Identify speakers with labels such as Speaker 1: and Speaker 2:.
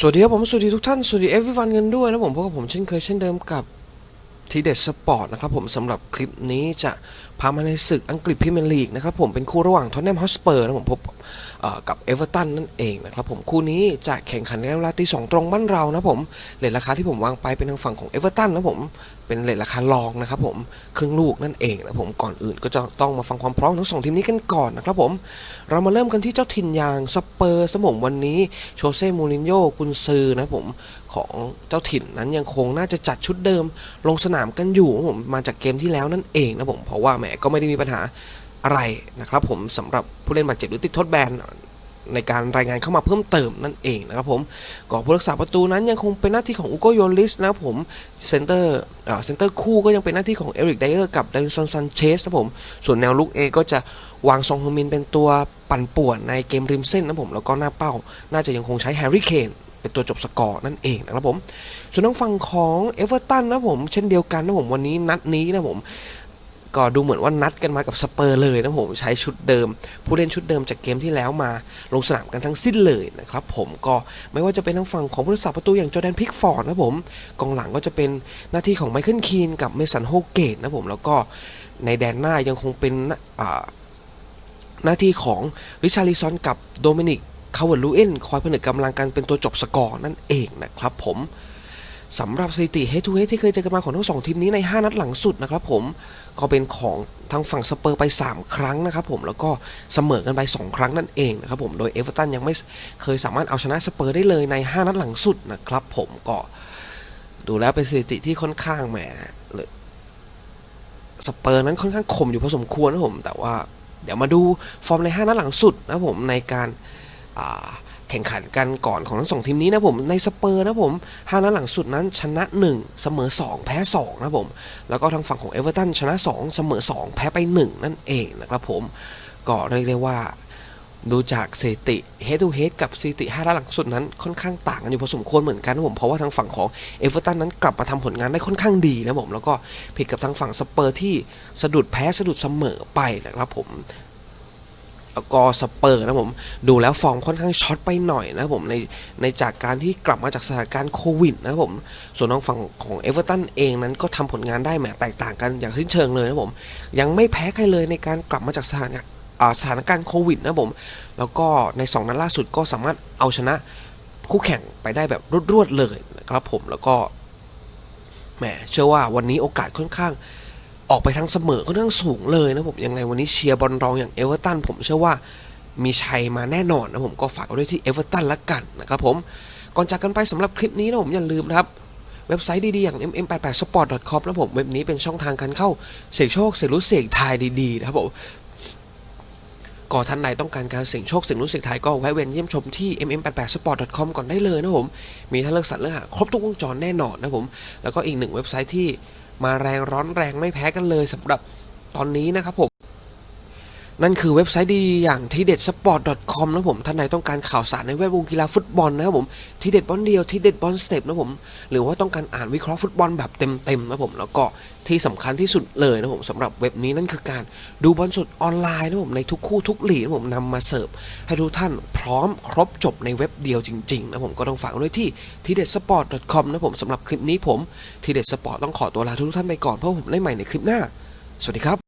Speaker 1: สวัสดีครับผมสวัสดีทุกท่าน สวัสดีเอฟวีวันกันด้วยนะผมพบกับผมเช่นเคยเช่นเดิมกับ ทีเด็ดสปอร์ตนะครับผมสำหรับคลิปนี้จะพามาในศึกอังกฤษพรีเมียร์ลีกนะครับผมเป็นคู่ระหว่างท็อตแนมฮอสเปอร์นะผมพบกับเอเวอร์ตันนั่นเองนะครับผมคู่นี้จะแข่งขันในเวลาตีสองตรงบ้านเรานะผมเลทราคาที่ผมวางไปเป็นทางฝั่งของเอเวอร์ตันนะผมเป็นเลทราคารองนะครับผมครึ่งลูกนั่นเองนะผมก่อนอื่นก็จะต้องมาฟังความพร้อมทั้งสองทีมนี้กันก่อนนะครับผมเรามาเริ่มกันที่เจ้าถิ่นอย่างสเปอร์สมมวันนี้โชเซ่มูรินโญ่กุนซือนะผมของเจ้าถิ่นนั้นยังคงน่าจะจัดชุดเดิมลงสนามกันอยู่นะผมมาจากเกมที่แล้วนั่นเองนะผมเพราะว่าแหมก็ไม่ได้มีปัญหาอะไรนะครับผมสำหรับผู้เล่นบาดเจ็บหรือติดทดแบนในการรายงานเข้ามาเพิ่มเติมนั่นเองนะครับผมก่อผู้รักษาประตูนั้นยังคงเป็นหน้าที่ของอุโกโยลิสนะผมเซนเตอร์เซนเตอร์คู่ก็ยังเป็นหน้าที่ของเอริกไดเออร์กับไดวินสันซันเชสนะผมส่วนแนวลุกเองก็จะวางซองฮมินเป็นตัวปั่นป่วนในเกมริมเส้นนะผมแล้วก็หน้าเป้า น่าจะยังคงใช้แฮร์รี่เคน เป็นตัวจบสกอร์นั่นเองนะครับผม ส่วนทางฝั่งของเอเวอร์ตันนะผมเช่นเดียวกันนะผมวันนี้นัดนี้นะผมก็ดูเหมือนว่านัดกันมากับสเปอร์เลยนะผมใช้ชุดเดิม ผู้เล่นชุดเดิมจากเกมที่แล้วมาลงสนามกันทั้งสิ้นเลยนะครับผมก็ไม่ว่าจะเป็นทางฝั่งของผู้รักษาประตูอย่างจอแดนพิกฟอร์ดนะผมกองหลังก็จะเป็นหน้าที่ของไมเคิลคีนกับเมสันโฮเกตนะผมแล้วก็ในแดนหน้ายังคงเป็นอ่าหน้าที่ของริชาริซอนกับโดมินิก คาร์เวลูเอนคอยผนึกกำลังกันเป็นตัวจบสกอร์นั่นเองนะครับผมสำหรับสถิติ head to head ที่เคยเจอกันมาของทั้งสองทีมนี้ใน 5 นัดหลังสุดนะครับผมก็เป็นของทางฝั่งสเปอร์ไป 3 ครั้งนะครับผมแล้วก็เสมอกันไป 2 ครั้งนั่นเองนะครับผมโดยเอเวอร์ตันยังไม่เคยสามารถเอาชนะสเปอร์ได้เลยใน 5 นัดหลังสุดนะครับผมก็ดูแล้วเป็นสถิติที่ค่อนข้างแหมเลยสเปอร์นั้นค่อนข้างคมอยู่พอสมควรนะผมแต่ว่าเดี๋ยวมาดูฟอร์มใน 5 นัดหลังสุดนะผมในการ แข่งขันกันก่อนของทั้งสองทีมนี้นะผมในสเปอร์นะผม5นัดหลังสุดนั้นชนะ 1 เสมอ 2 แพ้ 2 นะผม แล้วก็ทางฝั่งของเอเวอร์ตันชนะ 2 เสมอ 2 แพ้ไป 1 นั่นเองนะครับผม ก็เรียกได้ว่าดูจากสถิติ head to head กับสถิติ5นัดหลังสุดนั้นค่อนข้างต่างกันอยู่พอสมควรเหมือนกันนะผมเพราะว่าทางฝั่งของเอเวอร์ตันนั้นกลับมาทำผลงานได้ค่อนข้างดีนะผมแล้วก็ผิดกับทางฝั่งสเปอร์ที่สะดุดแพ้สะดุดเสมอไปนะครับผม แล้วก็สเปอร์นะผมดูแล้วฟอร์มค่อนข้างช็อตไปหน่อยนะผมในในจากการที่กลับมาจากสถานการณ์โควิดนะผมส่วนทางฝั่งของเอเวอร์ตันเองนั้นก็ทำผลงานได้แหมแตกต่างกันอย่างสิ้นเชิงเลยนะผมยังไม่แพ้ใครเลยในการกลับมาจากสถานสถานการณ์โควิดนะผมแล้วก็ในสองนัดล่าสุดก็สามารถเอาชนะคู่แข่งไปได้แบบรวดๆเลยนะครับผมแล้วก็แหมเชื่อว่าวันนี้โอกาสค่อนข้าง ออกไปทางเสมอค่อนข้างสูงเลยนะผมยังไงวันนี้เชียร์บอลรองอย่างเอเวอร์ตันผมเชื่อว่ามีชัยมาแน่นอนนะผมก็ฝากไว้ด้วยที่เอเวอร์ตันละกันนะครับผมก่อนจากกันไปสำหรับคลิปนี้นะผมอย่าลืมนะครับเว็บไซต์ดีๆอย่าง mm88sport.com นะผมเว็บนี้เป็นช่องทางการเข้าเสกโชคเสกรู้เสกทายดีๆนะครับผมก่อท่านใดต้องการการเสี่ยงโชคเสี่ยงรู้เสี่ยงทายก็แวะเวียนเยี่ยมชมที่ mm88sport.com ก่อนได้เลยนะผมมีทั้งเลือกสรรเลือกหาครบทุกวงจรแน่นอนนะผมแล้วก็อีกหนึ่งเว็บไซต์ที่ มาแรงร้อนแรงไม่แพ้กันเลยสำหรับตอนนี้นะครับผม นั่นคือเว็บไซต์ดีอย่างทีเด็ดสปอร์ต .com นะผมท่านใดต้องการข่าวสารในแวดวงกีฬาฟุตบอลนะครับผมทีเด็ดบอลเดียวทีเด็ดบอลสเต็ปนะผมหรือว่าต้องการอ่านวิเคราะห์ฟุตบอลแบบเต็มๆนะผมแล้วก็ที่สำคัญที่สุดเลยนะผมสำหรับเว็บนี้นั่นคือการดูบอลสดออนไลน์นะผมในทุกคู่ทุกหลีกนะผมนำมาเสิร์ฟให้ทุกท่านพร้อมครบจบในเว็บเดียวจริงๆนะผมก็ต้องฝากไว้ด้วยที่ทีเด็ดสปอร์ต .com นะผมสำหรับคลิปนี้ผมทีเด็ดสปอร์ตต้องขอตัวลาทุกท่านไปก่อนเพราะผมได้ใหม่ในคลิปหน้า สวัสดีครับ